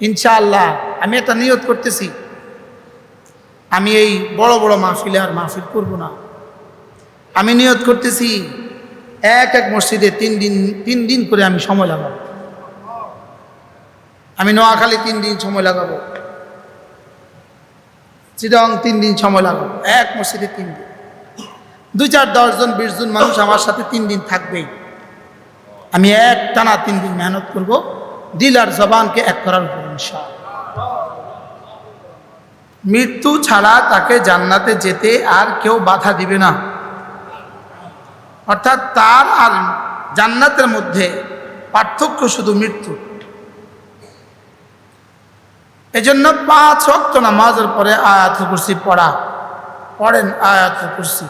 ইনশাআল্লাহ, আমি একটা নিয়ত করতেছি। আমি এই বড় বড় মাহফিলে আর মাহফিল করব না। আমি নিয়ত করতেছি, এক এক মসজিদে তিন দিন তিন দিন করে আমি সময় লাগাবো। আমি নোয়াখালী তিন দিন সময় লাগাবো। চিরং তিন দিন সময় লাগাবো। এক মসজিদে তিন দিন। দুই চার দশজন বিশ জন মানুষ আমার সাথে তিন দিন থাকবেই। আমি এক টানা তিন দিন মেহনত করব। দিল আর জবানকে এক করার ইনশাআল্লাহ। মৃত্যু ছাড়া তাকে জান্নাতে যেতে আর কেউ বাধা দিবে না। অর্থাৎ তার আর জান্নাতের মধ্যে পার্থক্য শুধু মৃত্যু। এজন্য পাঁচ রক্ত নামাজের পরে আয়াত কুরসি পড়া। পড়েন আয়াত কুরসি।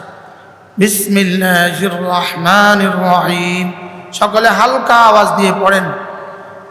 বিসমিল্লাহির রহমানির রহিম। সকলে হালকা আওয়াজ দিয়ে পড়েন।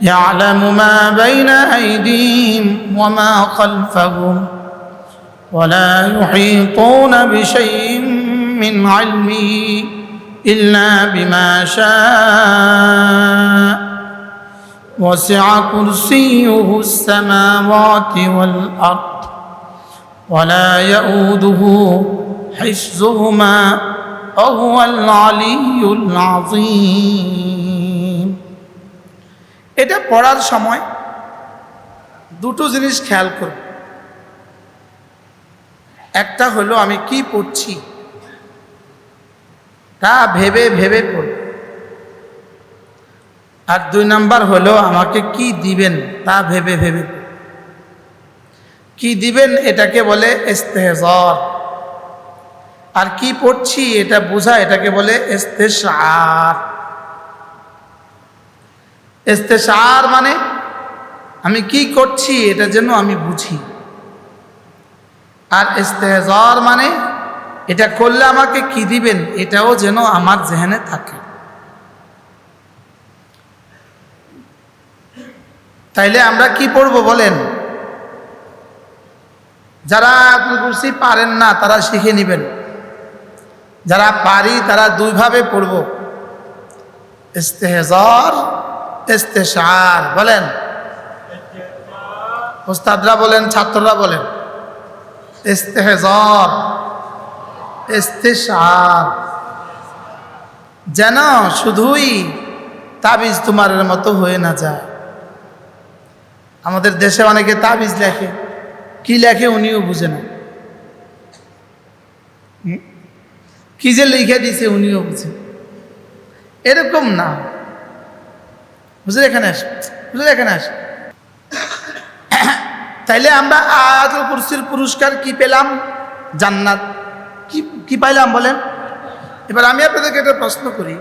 يعلم ما بين أيديهم وما خلفهم ولا يحيطون بشيء من علمه إلا بما شاء. وسع كرسيه السماوات والأرض ولا يؤوده حفظهما وهو العلي العظيم. এটা পড়ার সময় দুটো জিনিস খেয়াল করব। একটা হলো আমি কি পড়ছি? তা ভেবে ভেবে পড়ব। আর দুই নাম্বার হলো আমাকে কি দিবেন তা ভেবে ভেবে। কি দিবেন এটাকে বলে ইস্তেহজর। আর কি পড়ছি এটা বোঝা এটাকে বলে ইস্তেশার ইস্তেশার মানে আমি কি করছি, এটা যেন আমি বুঝি। আর ইস্তেহজর মানে এটা করলে আমাকে কি দিবেন, এটাও যেন আমার জেহেনে থাকে। তাইলে আমরা কি পড়ব বলেন? যারা কুরসি পারেন না, তারা শিখে নেবেন। যারা পারি, তারা দুইভাবে পড়ব। ইস্তেহজর বলেন। ওস্তাদরা বলেন, ছাত্ররা বলেন। যেন শুধুই তাবিজ তোমারের মতো হয়ে না যায়। আমাদের দেশে অনেকে তাবিজ লেখে। কি লেখে উনিও বুঝে না। কি যে লিখে দিছে উনিও বুঝে। এরকম না। বুঝলে এখানে আস, বুঝলে এখানে আস। তাইলে আমরা আয়াতুল কুরসির পুরস্কার কি পেলাম? জান্নাত। কি কি পাইলাম বলেন? এবার আমি আপনাদেরকে একটা প্রশ্ন করি।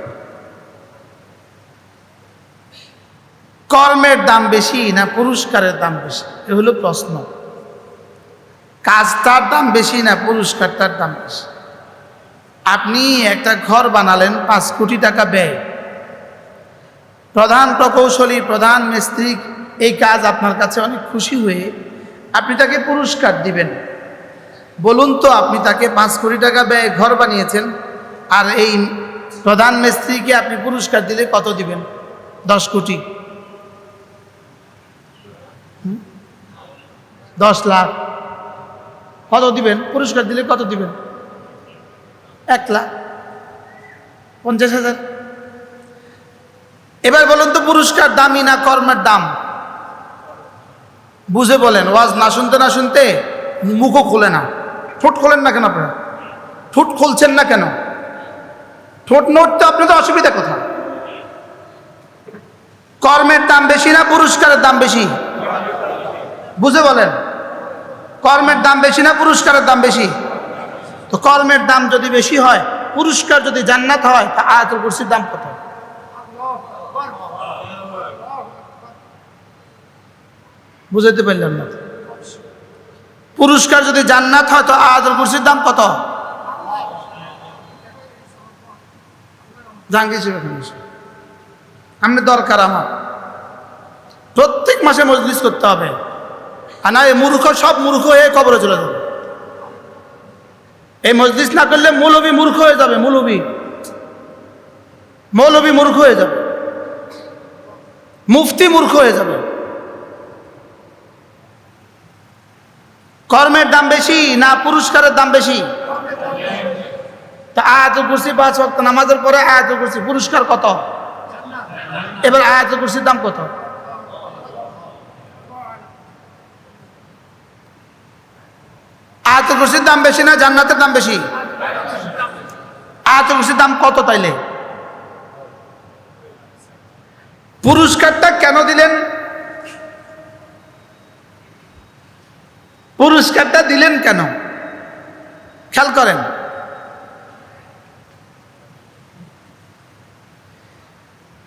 কর্মের দাম বেশি না পুরস্কারের দাম বেশি? এ হলো প্রশ্ন। কাজটার দাম বেশি না পুরস্কারটার দাম বেশি? আপনি একটা ঘর বানালেন, পাঁচ কোটি টাকা ব্যয়। প্রধান প্রকৌশলী প্রধান মিস্ত্রি এই কাজ আপনার কাছে অনেক খুশি হয়ে আপনি তাকে পুরস্কার দিবেন। বলুন তো, আপনি তাকে পাঁচ কোটি টাকা ব্যয় ঘর বানিয়েছেন আর এই প্রধান মিস্ত্রিকে আপনি পুরস্কার দিলে কত দিবেন? দশ কোটি। দশ লাখ। কত দিবেন? পুরস্কার দিলে কত দিবেন? এক লাখ। পঞ্চাশ হাজার। এবার বলুন তো পুরস্কার দামি না কর্মের দাম? বুঝে বলেন, ওয়াজ না শুনতে না শুনতে মুখও খোলে না। ঠোঁট খোলেন না কেন আপনারা? ঠোঁট খুলছেন না কেন? ঠোঁট নড়তে আপনাদের অসুবিধা কোথায়? কর্মের দাম বেশি না পুরস্কারের দাম বেশি? বুঝে বলেন, কর্মের দাম বেশি না পুরস্কারের দাম বেশি? তো কর্মের দাম যদি বেশি হয়, পুরস্কার যদি জান্নাত হয়, তা আয়াতুল কুরসির দাম কত? বুঝাইতে পারলাম না। পুরস্কার যদি জান্নাত হয়, তো আয়াতুল কুরসির দাম কত? আপনি দরকার আমার। প্রত্যেক মাসে মজলিস করতে হবে। আর না, এই মূর্খ সব মূর্খ হয়ে কবরে চলে যাবে। এই মজলিস না করলে মৌলবী মূর্খ হয়ে যাবে, মৌলবী। মৌলবী মূর্খ হয়ে যাবে। মুফতি মূর্খ হয়ে যাবে। কর্মের দাম বেশি না পুরস্কারের দাম বেশি? তা আয়াতুল কুরসি পাঁচ ওয়াক্ত নামাজের পরে আয়াতুল কুরসি পুরস্কার কত? এবার আয়াতুল কুরসির দাম কত? আয়াতুল কুরসির দাম বেশি না জান্নাতের দাম বেশি? আয়াতুল কুরসির দাম কত তাইলে? পুরস্কারটা কেন দিলেন? পুরস্কারটা দিলেন কেন? খেয়াল করেন।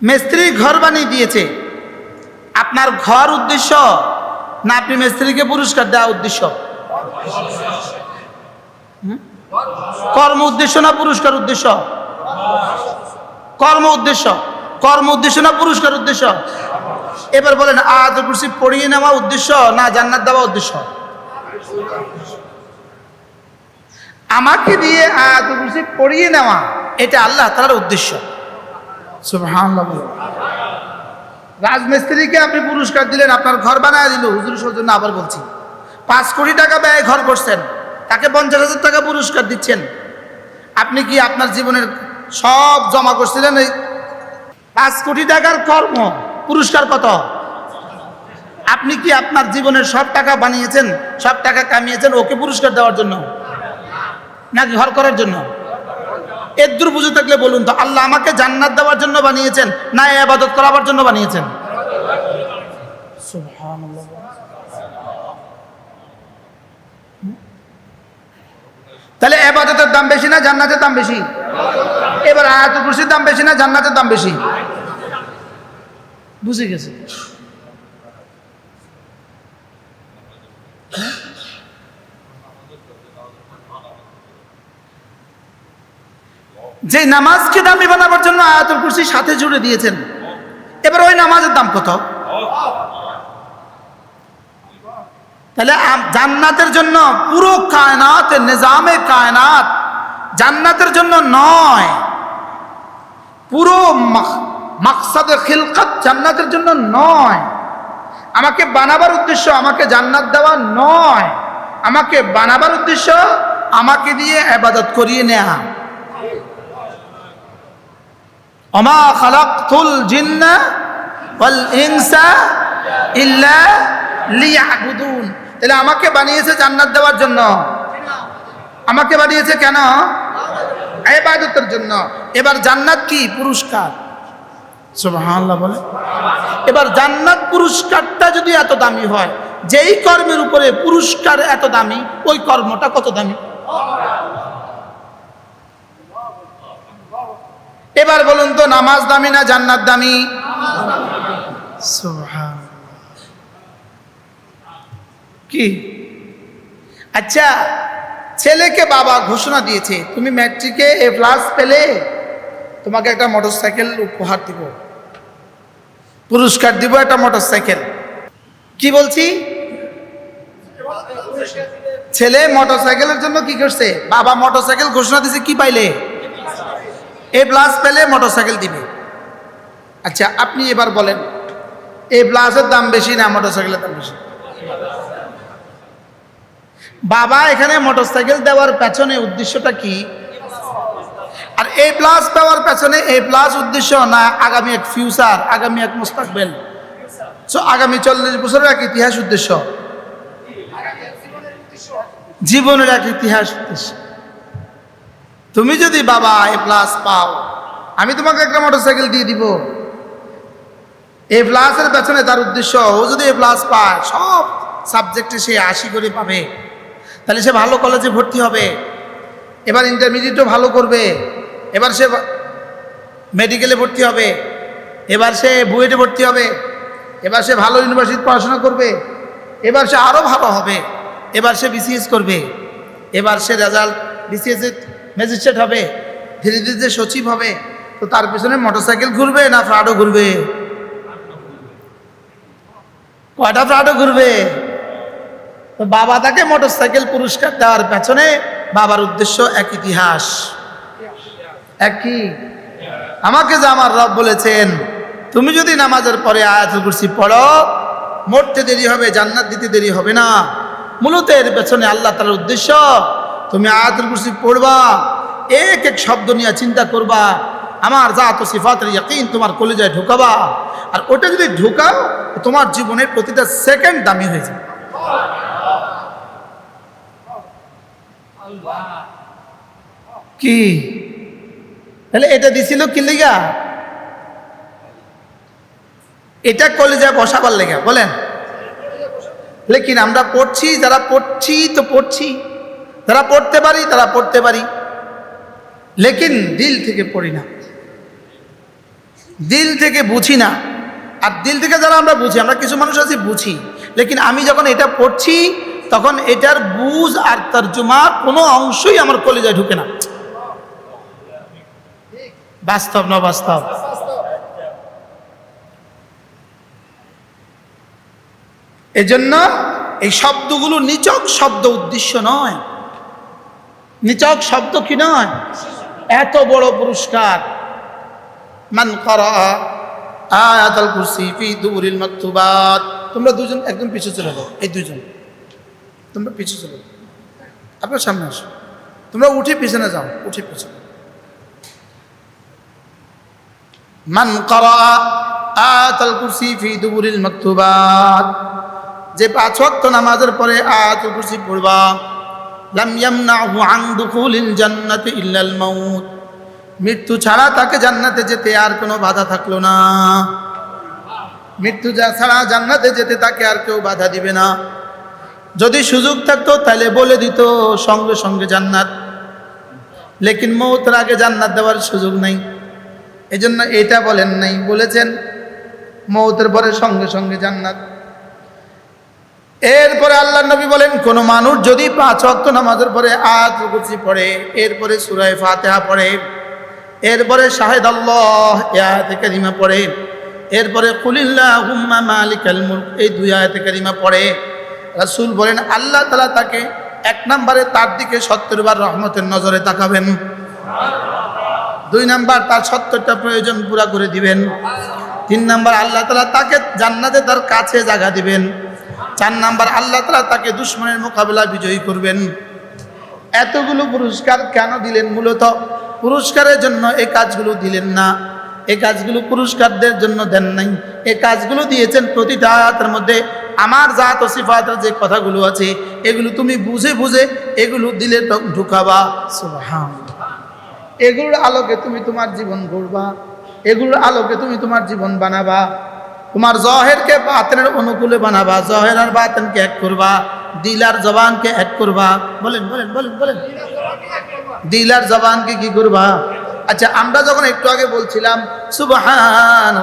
মিস্ত্রি ঘর বানিয়ে দিয়েছে। আপনার ঘর উদ্দেশ্য না আপনি মিস্ত্রিকে পুরস্কার দেওয়া উদ্দেশ্য? কর্ম উদ্দেশ্য না পুরস্কার উদ্দেশ্য? কর্ম উদ্দেশ্য। কর্ম উদ্দেশ্য না পুরস্কার উদ্দেশ্য? এবার বলেন কুরসি পড়িয়ে নেওয়া উদ্দেশ্য না জান্নাত দেওয়া উদ্দেশ্য? আমাকে দিয়ে আয়াত কুরসি পড়িয়ে নেওয়া এটা আল্লাহ তালার উদ্দেশ্য। রাজমিস্ত্রিকে আপনি পুরস্কার দিলেন আপনার ঘর বানায় দিল হুজুর সৌজন্য আবার বলছি। পাঁচ কোটি টাকা ব্যয় ঘর করছেন তাকে পঞ্চাশ হাজার টাকা পুরস্কার দিচ্ছেন। আপনি কি আপনার জীবনের সব জমা করছিলেন এই পাঁচ কোটি টাকার কর্ম? পুরস্কার কত? আপনি কি আপনার জীবনের সব টাকা বানিয়েছেন, সব টাকা কামিয়েছেন, ওকে পুরস্কার দেওয়ার জন্য? নাকি ঘর করার জন্য? এদ্দুর বুঝে থাকলে বলুন তো, আল্লাহ আমাকে জান্নাত দেওয়ার জন্য বানিয়েছেন না এ আবাদত করাবার জন্য বানিয়েছেন? তাহলে এবাদতের দাম বেশি না জান্নাতের দাম বেশি? এবার আয়াত কুরসির দাম বেশি না জান্নাতের দাম বেশি? বুঝে গেছে? যে নামাজকে দামি বানাবার জন্য আয়াতুল কুরসি সাথে জুড়ে দিয়েছেন। এবার ওই নামাজের দাম কত? তাহলে জান্নাতের জন্য পুরো কায়নাত, নিজামে কায়নাত জান্নাতের জন্য নয়। পুরো মাকসাদে খিলকাত জান্নাতের জন্য নয়। আমাকে বানাবার উদ্দেশ্য আমাকে জান্নাত দেওয়া নয়। আমাকে বানাবার উদ্দেশ্য আমাকে দিয়ে আবাদত করিয়ে নেয়া। অমা খালাকতুল জিন্না ওয়াল ইল্লা তাহলে আমাকে বানিয়েছে জান্নাত দেওয়ার জন্য। আমাকে বানিয়েছে কেন? ইবাদতের জন্য। এবার জান্নাত কি? পুরস্কার। বলে। এবার জান্নাত পুরস্কারটা যদি এত দামি হয়, যেই কর্মের উপরে পুরস্কার এত দামি, ওই কর্মটা কত দামি? এবার বলুন তো, নামাজ দামি না জান্নাত দামি? কি? আচ্ছা ছেলেকে বাবা ঘোষণা দিয়েছে, তুমি ম্যাট্রিকে এ প্লাস পেলে, তোমাকে একটা মোটরসাইকেল উপহার দিব। পুরস্কার দিব একটা মোটরসাইকেল। কি বলছি? ছেলে মোটরসাইকেলের জন্য কি করছে? বাবা মোটরসাইকেল ঘোষণা দিয়েছে, কি পাইলে? এ প্লাস পেলে মোটরসাইকেল দিবে। আচ্ছা আপনি এবার বলেন এ প্লাসের দাম বেশি না মোটরসাইকেলের দাম বেশি? বাবা, এখানে মোটরসাইকেল দেওয়ার পেছনে উদ্দেশ্যটা কি? আর এ প্লাস পাওয়ার পেছনে এ প্লাস উদ্দেশ্য না আগামী এক ফিউচার আগামী এক মুস্তাকবেল? সো আগামী চল্লিশ বছরের এক ইতিহাস উদ্দেশ্য? জীবনের এক ইতিহাস উদ্দেশ্য। তুমি যদি বাবা এ প্লাস পাও, আমি তোমাকে একটা মোটরসাইকেল দিয়ে দিব। এ প্লাসের পেছনে তার উদ্দেশ্য, ও যদি এ প্লাস পায়, সব সাবজেক্টে সে আশি করে পাবে। তাহলে সে ভালো কলেজে ভর্তি হবে। এবার ইন্টারমিডিয়েটও ভালো করবে। এবার সে মেডিকেলে ভর্তি হবে। এবার সে বুয়েটে ভর্তি হবে। এবার সে ভালো ইউনিভার্সিটি পড়াশোনা করবে। এবার সে আরও ভালো হবে। এবার সে বিসিএস করবে। এবার সে রেজাল্ট বিসিএস ম্যাজিস্ট্রেট হবে ধীরে ধীরে সচিব হবে, তো তার পেছনে মোটরসাইকেল ঘুরবে না ফ্রাডও ঘুরবে? কয়টা ফ্রাডও ঘুরবে? তো বাবা তাকে মোটরসাইকেল পুরস্কার দেওয়ার পেছনে বাবার উদ্দেশ্য এক ইতিহাস। এক কি আমাকে যে আমার রব বলেছেন, তুমি যদি নামাজের পরে আয়াতুল কুরসি পড়ো, মরতে দেরি হবে, জান্নাত দিতে দেরি হবে না। মূলত এর পেছনে আল্লাহ তালার উদ্দেশ্য তুমি আয়াতুল কুরসি পড়বা, এক এক শব্দ নিয়ে চিন্তা করবা, আমার জাত ও সিফাতের ইয়াকিন তোমার কলেজায় ঢুকাবা, আর ওটা যদি ঢুকাও তোমার জীবনের প্রতিটা সেকেন্ড দামি হয়ে যাবে। কি? তাহলে এটা দিছিল কি লেগা? এটা কলেজায় বসাবার লেগা, বলেন। লেকিন আমরা পড়ছি, যারা পড়ছি তো পড়ছি। যারা পড়তে পারি, তারা পড়তে পারি। লেকিন দিল থেকে পড়ি না। দিল থেকে বুঝি না। আর দিল থেকে যারা আমরা বুঝি, আমরা কিছু মানুষ আছি, বুঝি। লেকিন আমি যখন এটা পড়ছি, তখন এটার বুঝ আর তার তর্জমা কোনো অংশই আমার কলেজায় ঢুকে না। বাস্তব না বাস্তব? এজন্য এই শব্দগুলো নিচক শব্দ উদ্দেশ্য নয়। নিচক শব্দ কি নয়? এত বড় পুরস্কার। মান করা আয়াতাল কুরসি ফি দুবুরিল মাকতুবাত। তোমরা দুজন একদম পিছু চলে যাও, এই দুজন। তোমরা পিছু চলে যাও। আপনার সামনে আসো। তোমরা উঠে পিছনে যাও, উঠে পিছনে। মান করা আয়াতাল কুরসি ফি দুবুরিল মাকতুবাত। যে পাঁচ ওয়াক্ত নামাজের পরে আয়াতুল কুরসি পড়বা লাম ইয়ামনাহু আন দুখুলিল জান্নাতি ইল্লাল মাউত। মৃত্যু ছাড়া তাকে জান্নাতে যেতে আর কোনো বাধা থাকল না। মৃত্যু ছাড়া জান্নাতে যেতে তাকে আর কেউ বাধা দিবে না। যদি সুযোগ থাকতো তাহলে বলে দিত, সঙ্গে সঙ্গে জান্নাত। লেকিন মৌতের আগে জান্নাত দেওয়ার সুযোগ নাই। এজন্য এটা বলেন নাই। বলেছেন, মৌতের পরে সঙ্গে সঙ্গে জান্নাত। এরপরে আল্লাহ নবী বলেন, কোন মানুষ যদি পাঁচ অক্ত নামাজের পরে কুরসি পড়ে, এরপরে সুরায় ফাতেহা পড়ে, এরপরে শাহেদ আল্লাহ আয়াতে কারিমা পড়ে, এরপরে কুলিল্লাহ হুম্মা মুলক এই দুই আয়াতে কারিমা পড়ে, রাসূল বলেন, আল্লাহ তাআলা তাকে এক নম্বরে তার দিকে সত্তরবার রহমতের নজরে তাকাবেন। দুই নাম্বার তার সত্তরটা প্রয়োজন পুরা করে দিবেন। তিন নাম্বার আল্লাহ তালা তাকে জান্নাতে তার কাছে জায়গা দিবেন। চার নাম্বার, আল্লাহ তালা তাকে দুশ্মনের মোকাবেলা বিজয়ী করবেন। এতগুলো পুরস্কার কেন দিলেন মূলত? পুরস্কারের জন্য এই কাজগুলো দিলেন না। এই কাজগুলো পুরস্কারদের জন্য দেন নাই। এই কাজগুলো দিয়েছেন প্রতিটা আয়াতের মধ্যে। আমার জাত ও সিফাতের যে কথাগুলো আছে, এগুলো তুমি বুঝে বুঝে এগুলো দিলে ঢুকাবা। সুবহানাল্লাহ। এগুলোর আলোকে তুমি তোমার জীবন গড়বা। এগুলোর আলোকে তুমি তোমার জীবন বানাবা। তোমার জহেরকে বাতেনের অনুকূলে বানাবা, জহের আর বাতেনকে এক করবা দিল আর জবানকে এক করবা। বলেন বলেন বলেন বলেন। দিল আর জবানকে কি করবা? আচ্ছা আমরা যখন একটু আগে বলছিলাম, সুবহান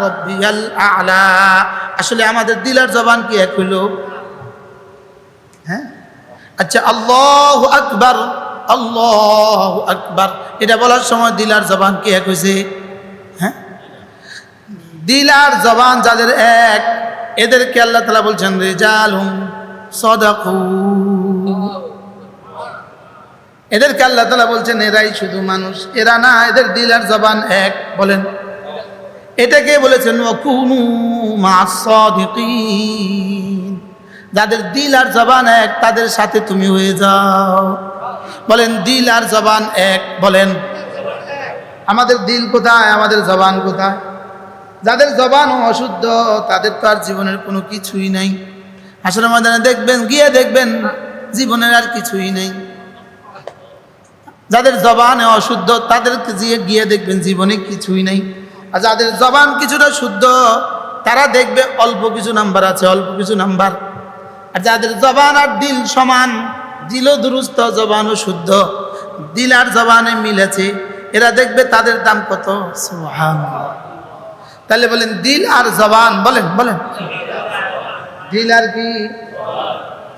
আলা, আসলে আমাদের দিল আর জবান কি এক হইল? হ্যাঁ? আচ্ছা আল্লাহ আকবার আল্লাহ আকবার। এটা বলার সময় দিলার জবান কি এক হয়েছে হ্যাঁ দিলার জবান যাদের এক, এদেরকে আল্লাহ তালা বলছেন রেজাল হুম সদাকু। এদেরকে আল্লাহ তালা বলছেন, এরাই শুধু মানুষ, এরা না, এদের দিলার জবান এক। বলেন। এটাকে বলেছেন যাদের দিল আর জবান এক, তাদের সাথে তুমি হয়ে যাও। বলেন, দিল আর জবান এক। বলেন, আমাদের দিল কোথায়? আমাদের জবান কোথায়? যাদের জবান অশুদ্ধ, তাদের তো আর জীবনের কোনো কিছুই নাই। আসলে ময়দানে দেখবেন, গিয়ে দেখবেন জীবনের আর কিছুই নেই। যাদের জবানে অশুদ্ধ, তাদেরকে গিয়ে দেখবেন জীবনে কিছুই নেই। আর যাদের জবান কিছুটা শুদ্ধ, তারা দেখবে অল্প কিছু নাম্বার আছে, অল্প কিছু নাম্বার। আর যাদের জবান আর দিল সমান, দিলও দুরুস্ত, জবানও শুদ্ধ, দিল আর জবানে মিলেছে এরা দেখবে তাদের দাম কত? সুবহানাল্লাহ। তাহলে বলেন, দিল আর জবান, বলেন বলেন। দিল আর কি?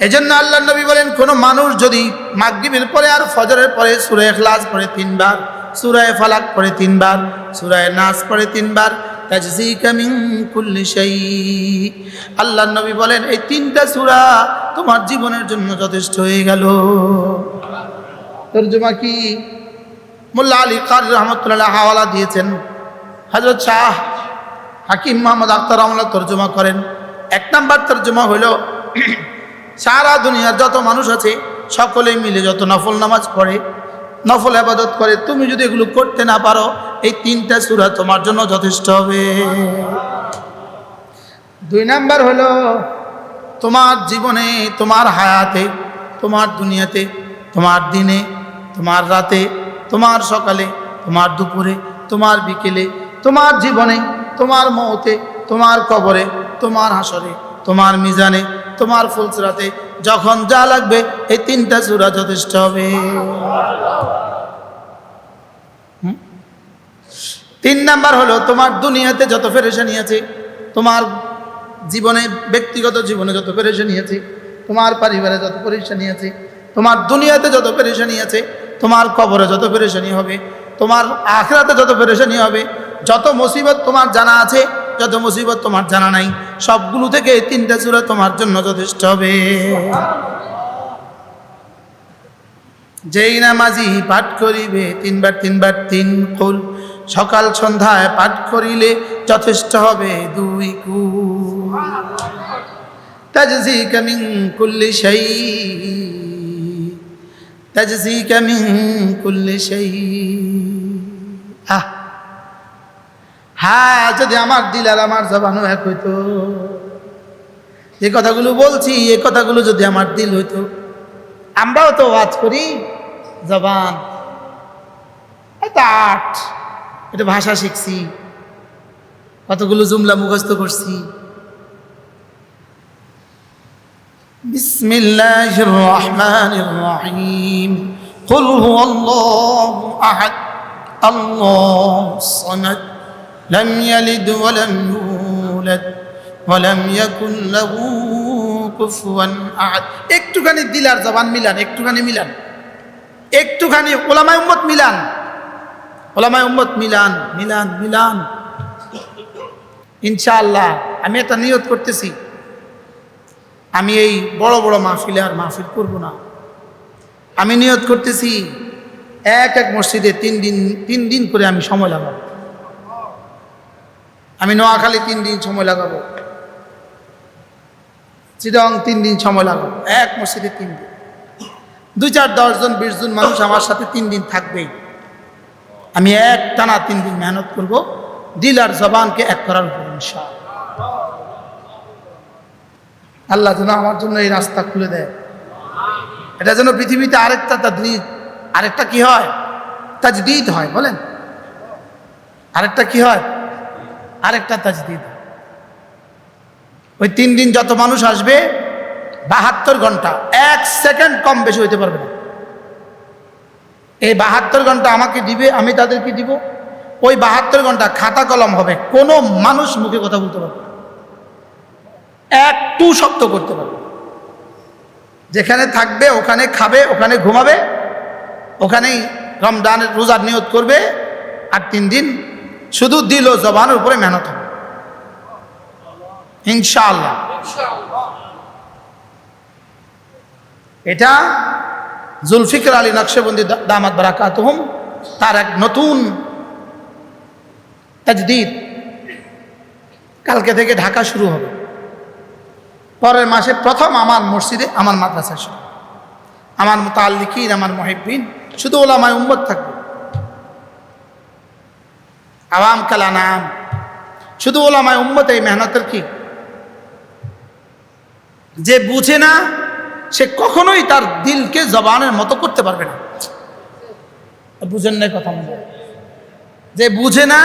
এজন্য আল্লাহ নবী বলেন, কোনো মানুষ যদি মাগরিবের পরে আর ফজরের পরে সুরে এখলাস পড়ে তিনবার সুরায় ফালাক পড়ে তিনবার সুরায় নাচ পড়ে তিনবার আল্লাহ নবী বলেন, এই তিনটা সূরা তোমার জীবনের জন্য যথেষ্ট হয়ে গেল। তর্জমা কি? মোল্লা আলী কার রহমতুল্লাহ হাওয়ালা দিয়েছেন। হজরত শাহ হাকিম মোহাম্মদ আক্তার রহমুল্লাহ তর্জমা করেন। এক নাম্বার তর্জমা হলো, সারা দুনিয়ার যত মানুষ আছে, সকলে মিলে যত নফল নামাজ পড়ে, নফল আবাদত করে, তুমি যদি এগুলো করতে না পারো, এই তিনটা সুরা তোমার জন্য যথেষ্ট হবে। দুই নাম্বার হলো, তোমার জীবনে, তোমার হায়াতে, তোমার দুনিয়াতে, তোমার দিনে, তোমার রাতে, তোমার সকালে, তোমার দুপুরে, তোমার বিকেলে, তোমার জীবনে তোমার মৌতে তোমার কবরে, তোমার হাসরে, তোমার মিজানে, তোমার ফুলসরাতে, যখন যা লাগবে, এই তিনটা চূড়া যথেষ্ট হবে? তিন নাম্বার হলো, তোমার দুনিয়াতে যত ফেরেশানি আছে, তোমার জীবনে, ব্যক্তিগত জীবনে যত পেরেশানি আছে, তোমার পরিবারে যত পরেশানি আছে, তোমার দুনিয়াতে যত পেরেশানি আছে, তোমার কবরে যত পেরেশানি হবে, তোমার আখরাতে যত পেরেশানি হবে যত মুসিবত তোমার জানা আছে, যত মুসিবত তোমার জানা নাই, সবগুলো থেকে তিনটা চূড়া তোমার জন্য যথেষ্ট হবে। যেই নামাজি পাঠ করিবে, তিনবার তিনবার তিন কুল, সকাল সন্ধ্যায় পাঠ করিলে যথেষ্ট হবে দুই কুল। তাজজিকা মিন কুল্লি শাই, তাজজিকা মিন কুল্লি শাই। আহ! হ্যাঁ যদি আমার দিল আর আমার জবানও এক হইতো যে কথাগুলো বলছি এই কথাগুলো যদি আমার দিল হইতো আমরাও তো ওয়াজ করি জবান এটা আট এটা ভাষা শিখছি কতগুলো জুমলা মুখস্থ করছি بسم الله الرحمن الرحيم قل هو الله أحد الله الصمد لم يلد ولم يولد ولم يكن له কুফুয়ান আহাদ একটুখানি দিলার জবান মিলান একটুখানি মিলান একটুখানি ওলামায় উম্মত মিলান ওলামায় উম্মত মিলান মিলান মিলান ইনশাআল্লাহ আমি এটা নিয়ত করতেছি আমি এই বড় বড় মাহফিলে আর মাহফিল করব না আমি নিয়ত করতেছি এক এক মসজিদে তিন দিন তিন দিন করে আমি সময় লাগাবো আমি নোয়াখালী তিন দিন সময় লাগাবো। চিরং তিন দিন সময় লাগাবো। এক মসজিদে তিন দিন। দুই চার দশজন বিশ জন মানুষ আমার সাথে তিন দিন থাকবেই। আমি এক টানা তিন দিন মেহনত করব। দিল আর জবানকে এক করার উপর আল্লাহ যেন আমার জন্য এই রাস্তা খুলে দেয়। এটা যেন পৃথিবীতে আরেকটা তাজদিদ আরেকটা কি হয়? তাজদিদ হয়, বলেন। আরেকটা কি হয়? আরেকটা তাজদিদ। ওই তিন দিন যত মানুষ আসবে, বাহাত্তর ঘণ্টা, এক সেকেন্ড কম বেশি হইতে পারবে না। এই বাহাত্তর ঘণ্টা আমাকে দিবে, আমি তাদেরকে দিব। ওই বাহাত্তর ঘণ্টা খাতা কলম হবে, কোনো মানুষ মুখে কথা বলতে পারবে একটু শব্দ করতে পারবে। যেখানে থাকবে, ওখানে খাবে, ওখানে ঘুমাবে, ওখানেই রমজানের রোজার নিয়ত করবে, আর তিন দিন শুধু দিল জবানের উপরে মেহনত হবে। ইনশাআল্লাহ। এটা জুলফিকর আলী নকশবন্দি দামাত বারাকাতহুম, তার এক নতুন তাজদিদ। কালকে থেকে ঢাকা শুরু হবে। পরের মাসে প্রথম আমার মসজিদে আমার মাদ্রাসা শুরু আমার মোতাল্লিকিন আমার মহিবিন শুধু ওলামায় উম্মত থাকবে। আওয়াম কালা নাম শুধু ওলামায় উম্মত এই মেহনতের কি? যে বুঝে না, সে কখনোই তার দিলকে, জবানের মতো করতে পারবে না। বুঝেন না কথা মনে যে বুঝে না,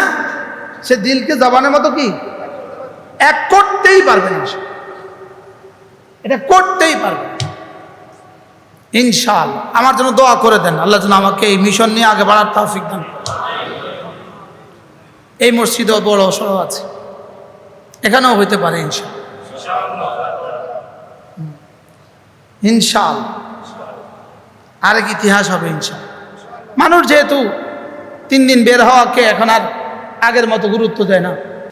সে দিলকে, জবানের মতো কি? এক করতেই পারবে না এটা করতেই পারবে না। ইনশাআল্লাহ। আমার জন্য দোয়া করে দেন। আল্লাহ যেন আমাকে এই মিশন নিয়ে আগে বাড়ার তৌফিক দেন এই মসজিদও বড় অসহ আছে। এখানেও হইতে পারে ইনশাল ইনশাল। আরেক ইতিহাস হবে ইনশাল। মানুষ যেহেতু তিন দিন বের হওয়াকে এখন আর আগের মতো গুরুত্ব দেয় না।